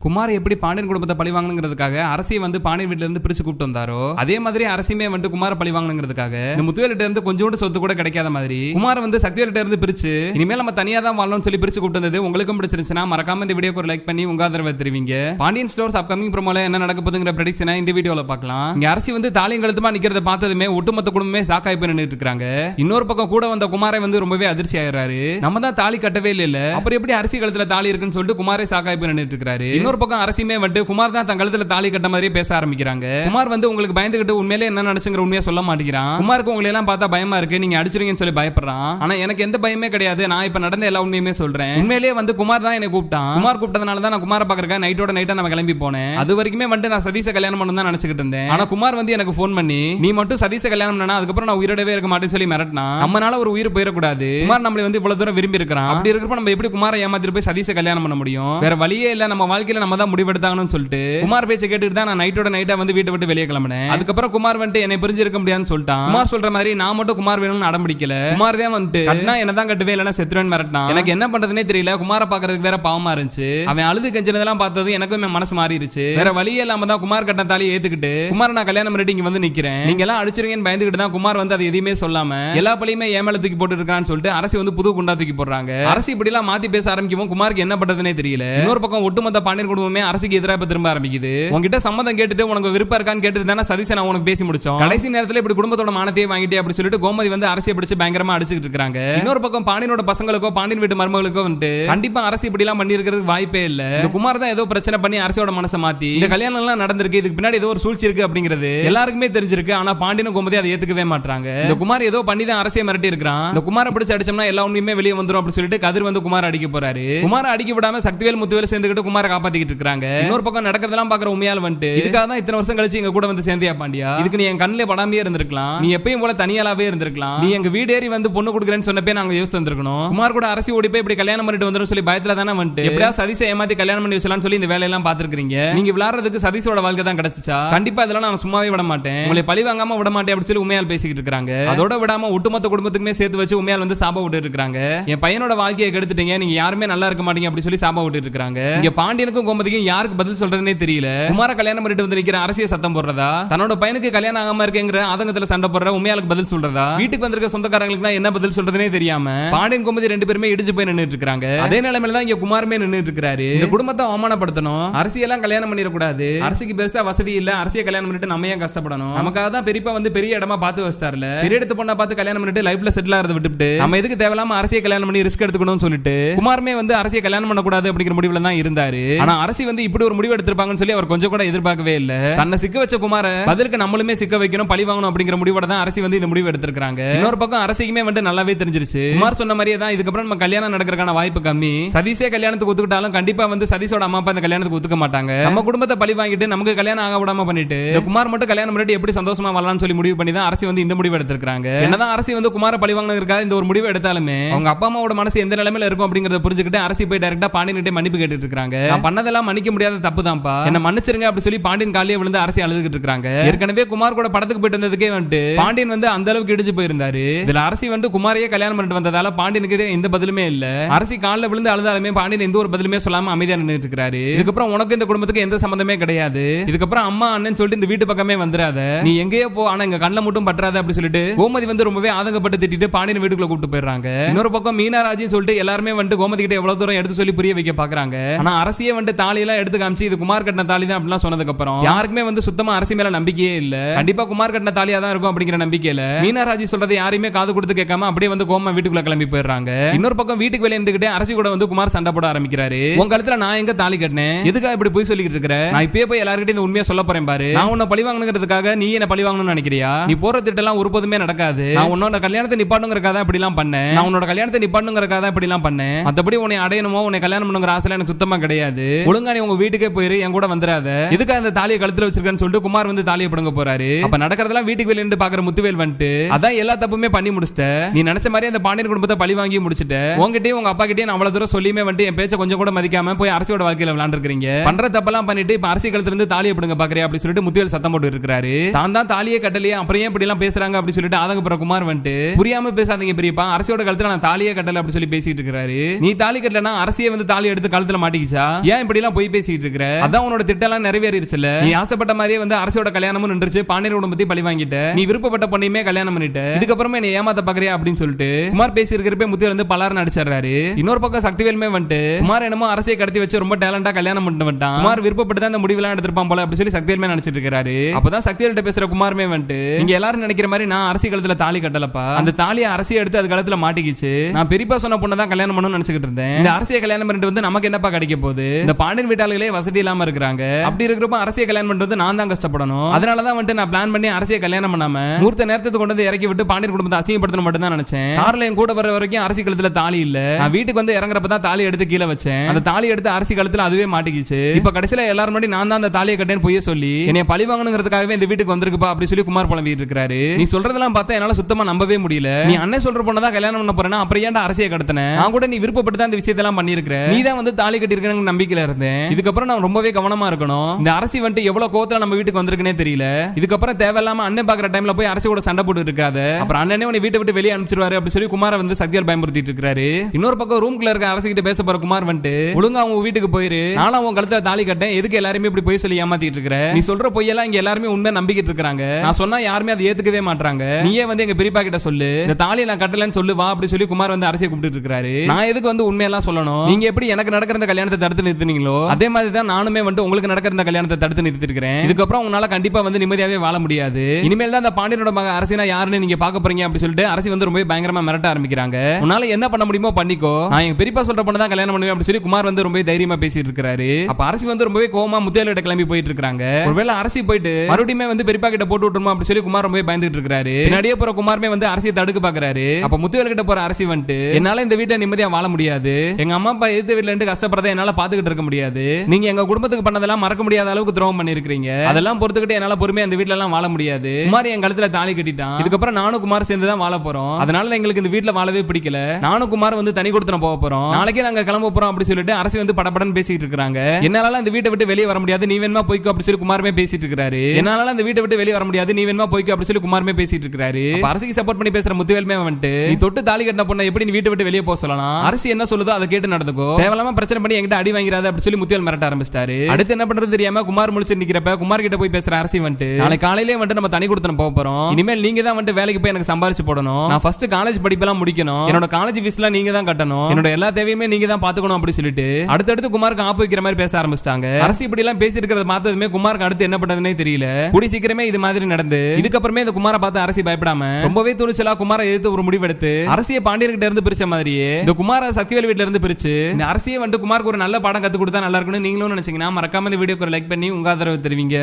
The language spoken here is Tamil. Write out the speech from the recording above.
குமார் எப்படி பாண்டியன் குடும்பத்தை பழி வாங்கணுங்கிறதுக்காக அரசியை வந்து பாண்டியன் வீட்டுல இருந்து பிரிச்சு கூப்பிட்டு வந்தாரோ அதே மாதிரி அரசியுமே வந்து குமார பழி வாங்கணுங்கிறதுக்காக இந்த முத்துவேலிட்ட இருந்து கொஞ்சோண்டு சொத்து கூட கிடைக்காத மாதிரி குமார வந்து சக்திவேலிட்ட இருந்து பிரிச்சு இனிமேல் நம்ம தனியா தான் வாழணும்னு சொல்லி பிரிச்சு கூப்பிட்டு வந்தது உங்களுக்கும் பிடிச்சிருந்துச்சுன்னா மறக்காம இந்த வீடியோக்கு ஒரு லைக் பண்ணி உங்க ஆதரவை தெரிவிங்க. பாண்டியன் ஸ்டோர்ஸ் அப்கமிங் ப்ரோமோல என்ன நடக்க போதுங்கிற ப்ரெடிக்ஷனை இந்த வீடியோல பார்க்கலாம். இங்க அரசி வந்து தாலியும் கழுத்துமா நிக்கிறத பார்த்ததுமே ஒட்டுமொத்த குடும்பமே சாக்காய் போய் நின்றுட்டு இருக்காங்க. இன்னொரு பக்கம் கூட வந்த குமாரை வந்து ரொம்பவே அதிர்ச்சி ஆயிடுறாரு நம்ம தான் தாலி கட்டவே இல்ல அப்புறம் எப்படி அரிசி கழுத்துல தாலி இருக்குன்னு சொல்லிட்டு குமாரே சாக்காய் போய் நின்னுட்டு இருக்காரு. இன்னொரு பக்கம் அரசியுமே வந்துட்டு குமார் தான் தன் கழுத்துல தாலி கட்ட மாதிரி பேச ஆரம்பிக்கிறாங்க. குமார் வந்து உங்களுக்கு பயந்துகிட்டு உண்மையிலே என்ன நடச்சுங்கிற உண்மையா சொல்ல மாட்டேங்கிறான். குமாருக்கு உங்களை எல்லாம் பார்த்தா பயமா இருக்கு நீங்க அடிச்சிருங்கன்னு சொல்லி பயப்படுறான். ஆனா எனக்கு எந்த பயமே கிடையாது நான் இப்ப நடந்த எல்லா உண்மையுமே சொல்றேன். உண்மையிலேயே வந்து குமார் தான் என்னை கூப்பிட்டான். குமார் கூப்பிட்டதுனால தான் நான் குமார பாக்குறேன் நைட்டோட நைட்டா நம்ம கிளம்பி போனேன். அது வரைக்குமே வந்துட்டு நான் சதீஷ கல்யாணம் பண்ணு தான் நினைச்சுக்கிட்டு இருந்தேன். ஆனா குமார் வந்து எனக்கு ஃபோன் பண்ணி நீ மட்டும் சதீஷ கல்யாணம் பண்ணா அதுக்கப்புறம் நான் உயிரோடவே இருக்க மாட்டேன்னு சொல்லி மிரட்டினா நம்மனால ஒரு உயிர் போயிடக்கூடாது. குமார் நம்மளை வந்து இவ்வளவு தூரம் விரும்பி இருக்கிறான் அப்படி இருக்கிறப்ப நம்ம எப்படி குமாரை ஏமாத்திட்டு போய் சதீஷ கல்யாணம் பண்ண முடியும்? வேற வழியே இல்ல நம்ம வாழ்க்கையில நம்ம தான் முடிவெடுத்தாங்கன்னு சொல்லிட்டு குமார் பேச்சை கேட்டுட்டு தான் நான் நைட்டோட நைட்டா வந்து வீட்டை விட்டு வெளியே கிளம்பினேன். அதுக்கப்புறம் குமார் வந்துட்டு என்னை பிரிஞ்சு முடியாதுன்னு சொல்லிட்டான். குமார் சொல்ற மாதிரி நான் மட்டும் குமார் வேணும்னு அடம்பிடிக்கல குமார் தான் வந்துட்டு கட்டினா என்னதான் கட்டுவே இல்லைன்னா செத்துருவேன் மிரட்டான் எனக்கு என்ன பண்றதுனே தெரியல. குமாரை பாக்குறதுக்கு வேற பாவமா இருந்துச்சு. அவன் அழுது கெஞ்சனதெல்லாம் பார்த்ததும் எனக்கும் என் மனசு மாறிடுச்சு. வேற வழியே இல்லாம தான் குமார் கட்டின தாலி ஏத்துக்கிட்டு குமார் நான் கல்யாணம் பண்ணிட்டு இங்க வந்து நிக்கிறேன். நீங்க எல்லாம் அடிச்சிருங்கன்னு பயந்துகிட்டு தான் குமார் வந்து அதை எதையுமே சொல்லாம எல்லா பழியுமே ஏன் தூக்கி போட்டு இருக்கான்னு சொல்லிட்டு அரசு வந்து புது குண்டா தூக்கி போடுறாங்க. அரசு இப்படி எல்லாம் மாத்தி பேச ஆரம்பிக்கவும் குமாருக்கு என்ன பண்றதுனே தெரியல. இன்னொரு பக்கம் ஒட்டுமொத்த பாண்டிய பாண்டியன் குடும்பமே அரசுக்கு எதிராக இப்ப திரும்ப ஆரம்பிக்குது. உங்ககிட்ட சம்மதம் கேட்டுட்டு உனக்கு விருப்பம் இருக்கான்னு கேட்டுட்டு தானே சதீஷை நான் உனக்கு பேசி முடிச்சோம். கடைசி நேரத்துல இப்படி குடும்பத்தோட மானத்தையே வாங்கிட்டே அப்படி சொல்லிட்டு கோமதி வந்து அரசியை பிடிச்சு பயங்கரமா அடிச்சுட்டு இருக்காங்க இன்னொரு பக்கம் பாண்டியனோட பசங்களுக்கோ பாண்டியன் வீட்டு மருமகளுக்கோ வந்துட்டு கண்டிப்பா அரசு இப்படி எல்லாம் பண்ணி இருக்கிறதுக்கு வாய்ப்பே இல்ல. குமார் தான் ஏதோ பிரச்சனை பண்ணி அரசியோட மனசை மாத்தி இந்த கல்யாணம் எல்லாம் நடந்திருக்கு இதுக்கு பின்னாடி ஏதோ ஒரு சூழ்ச்சி இருக்கு அப்படிங்கிறது எல்லாருக்குமே தெரிஞ்சிருக்கு ஆனா பாண்டியனும் கோமதி அதை ஏத்துக்கவே மாட்டாங்க இந்த குமார் ஏதோ பண்ணி தான் அரசியை மிரட்டி இருக்கிறான். இந்த குமாரை பிடிச்சு அடிச்சோம்னா எல்லா உண்மையுமே வெளியே வந்துரும் அப்படி சொல்லிட்டு கதிர் வந்து குமார் அடிக்க போறாரு. குமார அடிக்க விடாம சக்திவேல் முத்துவேல் சேர்ந்துக்கிட்டு குமாரை காப்பாத்திக்கிட்டு இருக்காங்க இன்னொரு பக்கம் நடக்கிறதெல்லாம் பாக்குற உண்மையால் வந்துட்டு இதுக்காக தான் இத்தனை வருஷம் கழிச்சு எங்க கூட வந்து சேர்ந்தியா பாண்டியா? இதுக்கு நீ என் கண்ணிலே படாமையே இருந்திருக்கலாம். நீ எப்பயும் போல தனியாலாவே இருந்திருக்கலாம். நீ எங்க வீடு ஏறி வந்து பொண்ணு கொடுக்குறேன்னு சொன்னப்பே நாங்க யோசிச்சு வந்திருக்கணும். குமார் கூட அரசி ஓடி போய் இப்படி கல்யாணம் பண்ணிட்டு வந்துரும் சொல்லி பயத்துல தானே வந்துட்டு? எப்படியா சதீஷை ஏமாத்தி கல்யாணம் பண்ணி வச்சலாம்னு சொல்லி இந்த வேலையெல்லாம் பாத்துருக்கீங்க நீங்க விளையாடுறதுக்கு சதீஷோட வாழ்க்கை தான் கிடைச்சிச்சா? கண்டிப்பா இதெல்லாம் நான் சும்மாவே விட மாட்டேன். உங்களை பழி வாங்காம விட மாட்டேன் அப்படி சொல்லி உண்மையால் பேசிக்கிட்டு இருக்காங்க அதோட விடாம ஒட்டுமொத்த குடும்பத்துக்குமே சேர்த்து வச்சு உண்மையால் வந்து சாப விட்டு இருக்காங்க என் பையனோட வாழ்க்கையை கெடுத்துட்டீங்க. நீங்க யாருமே நல்லா இருக்க மாட்டீங்க அப்படி சொல்லி சாப விட்டு இருக்காங்க இங்க பாண்டியனுக்கும் கோமதிக்கும் யாருக்கு பதில் சொல்றதுனே தெரியல. குமார கல்யாணம் பண்ணிட்டு வந்து நிக்கிற அரசியல் சத்தம் போடுறதா? தன்னோட பையனுக்கு கல்யாணம் ஆகாம இருக்கேங்கிற ஆதங்கத்துல சண்டை போடுற உண்மையாளுக்கு பதில் சொல்றதா? வீட்டுக்கு வந்திருக்க சொந்தக்காரங்களுக்கு என்ன பதில் சொல்றதுனே தெரியாம பாண்டியன் கோமதி ரெண்டு பேருமே இடிச்சு போய் நின்னுட்டு இருக்காங்க அதே நிலைமையில தான் இங்க குமாருமே நின்னுட்டு இருக்காரு இந்த குடும்பத்தை அவமானப்படுத்தணும். அரசியெல்லாம் கல்யாணம் பண்ணிடக்கூடாது. அரசுக்கு பெருசா வசதி இல்ல. அரசிய கல்யாணம் பண்ணிட்டு நம்ம ஏன் கஷ்டப்படணும்? நமக்காக தான் பெரியப்பா வந்து பெரிய இடமா பார்த்து வச்சிட்டாருல. பெரிய இடத்து பொண்ணா பார்த்து கல்யாணம் பண்ணிட்டு லைஃப்ல செட்டில் ஆகிறத விட்டுட்டு நம்ம எதுக்கு தேவையில்லாம அரசியல் கல்யாணம் பண்ணி ரிஸ்க் எடுத்துக்கணும்னு சொல்லிட்டு குமாருமே வந்து அரசியல் கல்யாணம் பண்ணக்கூடாது அப்படிங்கிற முடிவுல தான் இருந்தாரு. ஆனா அரசி வந்து இப்படி ஒரு முடிவு எடுத்திருப்பாங்கன்னு சொல்லி அவர் கொஞ்சம் கூட எதிர்பார்க்கவே இல்ல. தன்னை சிக்க வச்ச குமார பதிலுக்கு நம்மளுமே சிக்க வைக்கணும் பழி வாங்கணும் அப்படிங்கிற முடிவோட தான் அரசி வந்து இந்த முடிவு எடுத்திருக்காங்க இன்னொரு பக்கம் அரசிக்குமே வந்து நல்லாவே தெரிஞ்சிருச்சு. குமார் சொன்ன மாதிரியே தான் இதுக்கப்புறம் நம்ம கல்யாணம் நடக்கிறதுக்கான வாய்ப்பு கம்மி. சதீஷே கல்யாணத்துக்கு ஒத்துக்கிட்டாலும் கண்டிப்பா வந்து சதீஷோட அம்மா அப்பா இந்த கல்யாணத்துக்கு ஒத்துக்க மாட்டாங்க. நம்ம குடும்பத்தை பழி வாங்கிட்டு நமக்கு கல்யாணம் ஆக விடாம பண்ணிட்டு குமார் மட்டும் கல்யாணம் பண்ணிட்டு எப்படி சந்தோஷமா வரலாம்னு சொல்லி முடிவு பண்ணி தான் அரசி வந்து இந்த முடிவு எடுத்திருக்காங்க என்னதான் அரசி வந்து குமார பழி வாங்கினதுக்காக இந்த ஒரு முடிவு எடுத்தாலுமே அவங்க அப்பா அம்மாவோட மனசு எந்த நிலைமையில இருக்கும் அப்படிங்கறத புரிஞ்சுக்கிட்டு அரசி போய் டைரக்டா பாண்டியன்கிட்ட மன்னிப்பு கேட்டுட்டு இருக்காங்க. நான் அதெல்லாம் மன்னிக்க முடியாத தப்பு தான்ப்பா என்ன மன்னிச்சிருங்க அப்படி சொல்லி பாண்டியன் காலையே விழுந்து அரசி அழுதுகிட்டு இருக்காங்க ஏற்கனவே குமார் கூட படத்துக்கு போயிட்டு வந்ததுக்கே வந்துட்டு பாண்டியன் வந்து அந்த அளவுக்கு இடிச்சு போயிருந்தாரு. இதுல அரசி வந்து குமாரையே கல்யாணம் பண்ணிட்டு வந்ததால பாண்டியனுக்கு எந்த பதிலுமே இல்ல. அரசி காலில் விழுந்து அழுதாலுமே பாண்டியன் எந்த ஒரு பதிலுமே சொல்லாம அமைதியா நின்னுட்டு இருக்காரு இதுக்கப்புறம் உனக்கு இந்த குடும்பத்துக்கு எந்த சம்பந்தமே கிடையாது. இதுக்கப்புறம் அம்மா அண்ணன் சொல்லிட்டு இந்த வீட்டு பக்கமே வந்துடாத நீ எங்கேயோ போ ஆனா எங்க கண்ணில் மட்டும் பற்றாத அப்படி சொல்லிட்டு கோமதி வந்து ரொம்பவே ஆதங்கப்பட்டு திட்டிட்டு பாண்டியன் வீட்டுக்குள்ள கூப்பிட்டு போயிடுறாங்க. இன்னொரு பக்கம் மீனாராஜின்னு சொல்லிட்டு எல்லாருமே வந்துட்டு கோமதி கிட்ட எவ்வளவு தூரம் எடுத்து சொல்லி புரிய வைக்க பாக்குறாங்க. ஆனா அரசியே வந்து வந்துட்டு தாலியெல்லாம் எடுத்து காமிச்சு இது குமார் கட்டின தாலி தான் அப்படிலாம் சொன்னதுக்கு அப்புறம் யாருக்குமே வந்து சுத்தமா அரசு மேல நம்பிக்கையே இல்ல. கண்டிப்பா குமார் கட்டின தாலியா தான் இருக்கும் அப்படிங்கிற நம்பிக்கையில மீனாராஜி சொல்றது யாரையுமே காது கொடுத்து கேட்காம அப்படியே வந்து கோமா வீட்டுக்குள்ள கிளம்பி போயிடுறாங்க. இன்னொரு பக்கம் வீட்டுக்கு வெளியே இருந்துகிட்டே அரசி கூட வந்து குமார் சண்டை போட ஆரம்பிக்கிறாரு. உங்க கழுத்துல நான் எங்க தாலி கட்டினேன்? எதுக்காக இப்படி போய் சொல்லிட்டு இருக்கிற? நான் இப்பயே போய் எல்லாருக்கிட்டையும் இந்த உண்மையை சொல்ல போறேன் பாரு. நான் உன்னை பழி வாங்கணுங்கிறதுக்காக நீ என்ன பழி வாங்கணும்னு நினைக்கிறியா? நீ போற திட்டெல்லாம் ஒருபோதுமே நடக்காது. நான் உன்னோட கல்யாணத்தை நிப்பாட்டுங்கிறக்காக தான் இப்படி எல்லாம் பண்ணேன். நான் உன்னோட கல்யாணத்தை நிப்பாட்டுங்கிறக்காக தான் இப்படி எல்லாம் பண்ணேன். மத்தபடி உன்னை அடையணுமோ உன்னை கல்யாணம் பண்ணுங்கிற ஆசை எனக்கு சுத்தமா கிடையாது. ஒழுங்கா நீ உங்க வீட்டுக்கே போயிரு என் கூட வந்துடாத. எதுக்காக அந்த தாலியை கழுத்துல வச்சிருக்கேன்னு சொல்லிட்டு குமார் வந்து தாலியை பிடுங்க போறாரு. அப்ப நடக்கிறதெல்லாம் வீட்டுக்கு வெளியே இருந்து பாக்குற முத்துவேல் வந்துட்டு அதான் எல்லா தப்புமே பண்ணி முடிச்சிட்ட. நீ நினைச்ச மாதிரி அந்த பாண்டியன் குடும்பத்தை பழி வாங்கி முடிச்சிட்ட. உங்ககிட்டயும் உங்க அப்பா கிட்டயும் அவ்வளவு தூரம் சொல்லியுமே வந்துட்டு என் பேச்ச கொஞ்சம் கூட மதிக்காம போய் அரசியோட வாழ்க்கையில விளாண்டுருக்கீங்க பண்ற தப்பெல்லாம் பண்ணிட்டு இப்ப அரசியல் கழுத்துல இருந்து தாலியை பிடுங்க பாக்குறேன் அப்படின்னு சொல்லிட்டு முத்துவேல் சத்தம் போட்டு இருக்காரு தான் தான் தாலியே கட்டலையே அப்புறம் ஏன் இப்படி எல்லாம் பேசுறாங்க? அப்படின்னு சொல்லிட்டு ஆதங்கப்புற குமார் வந்துட்டு புரியாம பேசாதீங்க பெரியப்பா அரசியோட கழுத்துல நான் தாலியே கட்டல அப்படின்னு சொல்லி பேசிட்டு இருக்காரு நீ தாலி கட்டலனா அரசியே வந்து தாலி எடுத்து கழுத்துல மாட்டிக்கிச்சா? ஏன் இப்படி எல்லாம் போய் பேசிட்டு இருக்கிற அதான் உன்னோட திட்டம் எல்லாம் நிறைவேறிடுச்சுல நீ ஆசைப்பட்ட மாதிரியே வந்து அரசியோட கல்யாணமும் நின்றுச்சு பாண்டியர் குடும்பத்தையும் பழி வாங்கிட்ட. நீ விருப்பப்பட்ட பொண்ணையுமே கல்யாணம் பண்ணிட்ட. இதுக்கப்புறமே நீ ஏமாத்த பாக்குறியா அப்படின்னு சொல்லிட்டு குமார் பேசி இருக்கிறப்ப முத்தியில் வந்து பலாரம் நடிச்சிடுறாரு. இன்னொரு பக்கம் சக்திவேலுமே வந்துட்டு குமார் என்னமோ அரசியை கடத்தி வச்சு ரொம்ப டேலண்டா கல்யாணம் பண்ணிட்டு வந்துட்டான். குமார் விருப்பப்பட்டு தான் இந்த முடிவெல்லாம் எடுத்திருப்பான் போல அப்படி சொல்லி சக்திவேலுமே நினைச்சிட்டு இருக்காரு அப்பதான் சக்திவேல்கிட்ட பேசுற குமாருமே வந்துட்டு நீங்க எல்லாரும் நினைக்கிற மாதிரி நான் அரசி கழுத்துல தாலி கட்டலப்பா. அந்த தாலியை அரசியை எடுத்து அது கழுத்துல மாட்டிக்கிச்சு. நான் பெரியப்பா சொன்ன பொண்ணை தான் கல்யாணம் பண்ணணும்னு நினைச்சுக்கிட்டு இருந்தேன். இந்த அரசியை கல்யாணம் பண்ணிட்டு வந்து நமக்கு என்னப்பா கிடைக்க போகுது? இந்த பாண்டியன் வீட்டாளர்களே வசதி இல்லாம இருக்கிறாங்க. அப்படி இருக்கிறப்ப அரசியல் கல்யாணம் பண்றது நான் தான் கஷ்டப்படணும். அதனால தான் வந்துட்டு நான் பிளான் பண்ணி அரசியல் கல்யாணம் பண்ணாம மூர்த்த நேரத்துக்கு கொண்டு வந்து இறக்கி விட்டு பாண்டியன் குடும்பத்தை அசிங்கப்படுத்தணும் மட்டும் தான் நினைச்சேன். கார்ல என் கூட வர வரைக்கும் அரசி கழுத்துல தாலி இல்ல. நான் வீட்டுக்கு வந்து இறங்குறப்ப தான் தாலி எடுத்து கீழே வச்சேன். அந்த தாலி எடுத்து அரசி கழுத்துல அதுவே மாட்டிக்கிச்சு. இப்ப கடைசியில எல்லாரும் முன்னாடி நான் தான் அந்த தாலியை கட்டேன்னு பொய்ய சொல்லி என்னை பழி வாங்கணுங்கிறதுக்காகவே இந்த வீட்டுக்கு வந்திருக்குப்பா அப்படி சொல்லி குமார் புலம்பிட்டு இருக்காரு. நீ சொல்றதெல்லாம் பார்த்தா என்னால சுத்தமா நம்பவே முடியல. நீ அண்ணன் சொல்ற பொண்ணு தான் கல்யாணம் பண்ண போறேன்னா அப்புறம் ஏன்டா அரசியை கடத்தின? நான் கூட நீ விருப்பப்பட்டு தான் இந்த விஷயத்தெல்லாம் பண்ணிருக்கிற நீ தான் வந்து தாலி கட்டிருக்கணும் நம்பிக்கையில இருந்தேன். இதுக்கப்புறம் நான் ரொம்பவே கவனமா இருக்கணும். இந்த அரசி வந்துட்டு எவ்வளவு கோவத்துல நம்ம வீட்டுக்கு வந்திருக்குனே தெரியல. இதுக்கப்புறம் தேவையில்லாம அண்ணன் பாக்குற டைம்ல போய் அரசி கூட சண்டை போட்டு இருக்காத. அப்புறம் அண்ணனே உன்னை வீட்டை விட்டு வெளியே அனுப்பிச்சிருவாரு அப்படி சொல்லி குமார வந்து சக்தியால் பயமுறுத்திட்டு இருக்காரு. இன்னொரு பக்கம் ரூம்குள்ள இருக்க அரசு கிட்ட பேச போற குமார் வந்துட்டு ஒழுங்கா அவங்க வீட்டுக்கு போயிரு. நானும் உன் கழுத்துல தாலி கட்டேன். எதுக்கு எல்லாருமே இப்படி போய் சொல்லி ஏமாத்திட்டு இருக்கிற நீ சொல்ற பொய்யெல்லாம் இங்க எல்லாருமே உண்மை நம்பிக்கிட்டு இருக்காங்க. நான் சொன்னா யாருமே அதை ஏத்துக்கவே மாட்டாங்க நீயே வந்து எங்க பெரியப்பா கிட்ட சொல்லு. இந்த தாலியை நான் கட்டலன்னு சொல்லு வா அப்படி சொல்லி குமார் வந்து அரசியை கூப்பிட்டு இருக்காரு. நான் எதுக்கு வந்து உண்மையெல்லாம் சொல்லணும்? நீங்க எப்படி எனக்கு நடக்கிற கல்யாணத்தை தடுத்து நிறுத்துனீங்களோ அதே மாதிரி தான் நானுமே வந்து உங்களுக்கு நடக்கிற இந்த கல்யாணத்தை தடுத்து நிறுத்திருக்கிறேன். இதுக்கப்புறம் உங்களால கண்டிப்பா வந்து நிம்மதியாவே வாழ முடியாது. இனிமேல் தான் அந்த பாண்டியனோட மக அரசினா யாருன்னு நீங்க பார்க்க போறீங்க அப்படி சொல்லிட்டு அரசி வந்து ரொம்ப பயங்கரமா மிரட்ட ஆரம்பிக்கிறாங்க. உன்னால என்ன பண்ண முடியுமோ பண்ணிக்கோ. நான் எங்க பெரியப்பா சொல்ற பொண்ணு தான் கல்யாணம் பண்ணுவேன் அப்படி சொல்லி குமார் வந்து ரொம்ப தைரியமா பேசிட்டு இருக்காரு. அப்ப அரசி வந்து ரொம்பவே கோவமா முத்தியாலிட்ட கிளம்பி போயிட்டு இருக்காங்க. ஒருவேளை அரசி போயிட்டு மறுபடியுமே வந்து பெரியப்பா கிட்ட போட்டு விட்டுருமா அப்படி சொல்லி குமார் ரொம்ப பயந்துட்டு இருக்காரு. பின்னாடியே போற குமாருமே வந்து அரசியை தடுக்க பாக்குறாரு. அப்ப முத்தியால் கிட்ட போற அரசி வந்துட்டு என்னால இந்த வீட்டை நிம்மதியா வாழ முடியாது. எங்க அம்மா அப்பா எதிர்த்து வீட்டுல இருந்து கஷ்டப்படுறதை என்னால பாத்துக்கிட்டு இருக்க முடியாது. நீங்க எங்க குடும்பத்துக்கு பண்ணதெல்லாம் மறக்க முடியாத அளவுக்கு துரோகம் பண்ணிருக்கீங்க அதெல்லாம் பொறுத்துக்கிட்டு என்னால பொறுமையா அந்த வீட்ல எல்லாம் வாழ முடியாது. குமார் என் கழுத்துல தாலி கட்டிட்டான். இதுக்கப்புறம் நானும் குமார் சேர்ந்து தான் வாழ போறோம். அதனால எங்களுக்கு இந்த வீட்ல வாழவே பிடிக்கல. நானும் குமார் வந்து தனி கொடுத்துன போக போறோம். நாளைக்கே நாங்க கிளம்ப போறோம் அப்படி சொல்லிட்டு அரசு வந்து படப்படன்னு பேசிட்டு இருக்காங்க என்னால அந்த வீட்டை விட்டு வெளியே வர முடியாது. நீ வேணுமா போய்க்கோ அப்படி சொல்லி குமாருமே பேசிட்டு இருக்காரு என்னால அந்த வீட்டை விட்டு வெளியே வர முடியாது. நீ வேணுமா போய்க்கோ அப்படி சொல்லி குமாருமே பேசிட்டு இருக்காரு அரசுக்கு சப்போர்ட் பண்ணி பேசுற முத்துவேலுமே வந்துட்டு நீ தொட்டு தாலி கட்டின பொண்ணை எப்படி நீ வீட்டை விட்டு வெளியே போக சொல்லலாம்? அரசு என்ன சொல்லுதோ அதை கேட்டு நடந்துக்கோ. தேவையில்லாம பிரச்சனை பண்ணி என்கிட்ட அடி வாங்கிறாத அப்படி சொல்லி முத்துவேல் மிரட்ட ஆரம்பிச்சிட்டாரு. அடுத்து என்ன பண்றது தெரியாம குமார் முழிச்சு நிக்கிறப்ப குமார் கிட்ட போய் பேசுற அரசி வந்துட்டு நாளை காலையிலே வந்துட்டு நம்ம தனி கொடுத்து போக போறோம். இனிமேல் நீங்க தான் வந்துட்டு வேலைக்கு போய் எனக்கு சம்பாரிச்சு போடணும். நான் ஃபர்ஸ்ட் காலேஜ் படிப்பெல்லாம் முடிக்கணும். என்னோட காலேஜ் ஃபீஸ்லாம் நீங்க தான் கட்டணும். என்னோட எல்லா தேவையுமே நீங்க தான் பாத்துக்கணும் அப்படி சொல்லிட்டு அடுத்தடுத்து குமாருக்கு ஆப்பு வைக்கிற மாதிரி பேச ஆரம்பிச்சிட்டாங்க. அரசு இப்படி எல்லாம் பேசி இருக்கிறத பார்த்ததுமே குமாருக்கு அடுத்து என்ன பண்றதுனே தெரியல. கூடி சீக்கிரமே இது மாதிரி நடந்து இதுக்கப்புறமே இந்த குமாரை பார்த்து அரசி பயப்படாம ரொம்பவே துணிச்சலா குமாரை எதிர்த்து ஒரு முடிவெடுத்து அரசியை பாண்டியர்கிட்ட இருந்து பிரிச்ச மாதிரியே இந்த குமார சக்திவேல் வீட்ல இருந்து பிரிச்சு இந்த அரசியை வந்துட்டு குமாருக்கு ஒரு நல்ல பாடம் கத்து கொடுத்தா நல்லா இருக்கும்னு நீங்களும் நினைச்சீங்கன்னா மறக்காம இந்த வீடியோக்கு லைக் பண்ணி உங்க ஆதரவு தெரிவிங்க.